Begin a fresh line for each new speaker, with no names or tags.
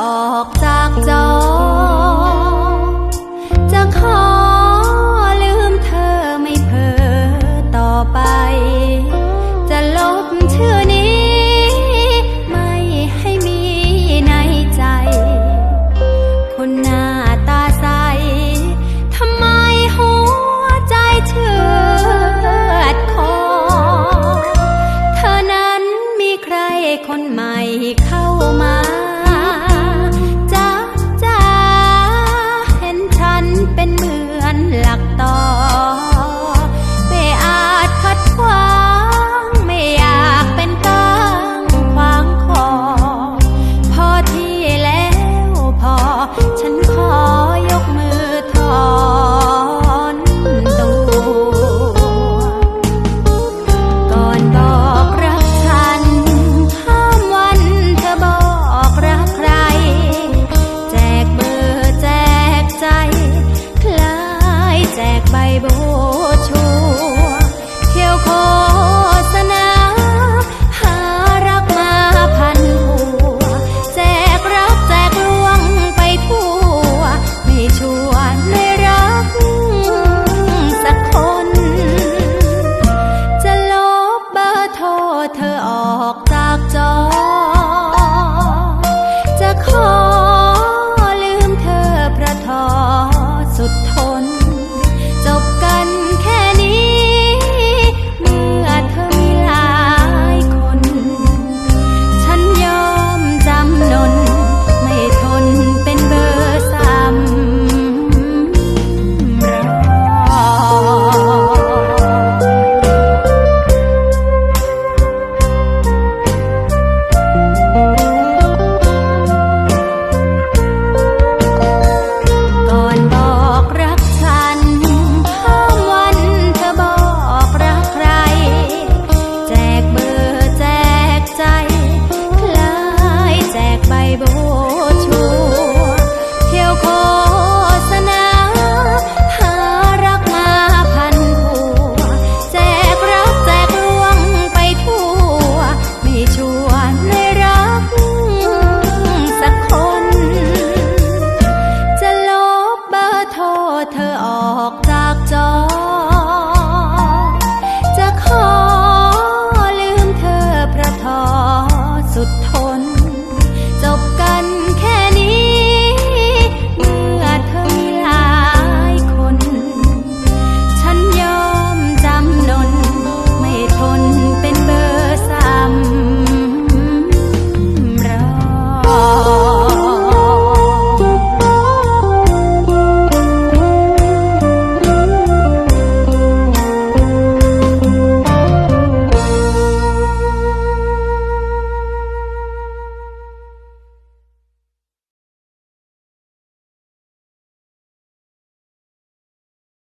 ออก โบชเที่ยวโฆษณา หารักมาพันหัว แจกรักแจกลวงไปทั่ว ไม่ชวนไม่รัก สักคน จะลบเบอร์โทรเธอออกจากจอ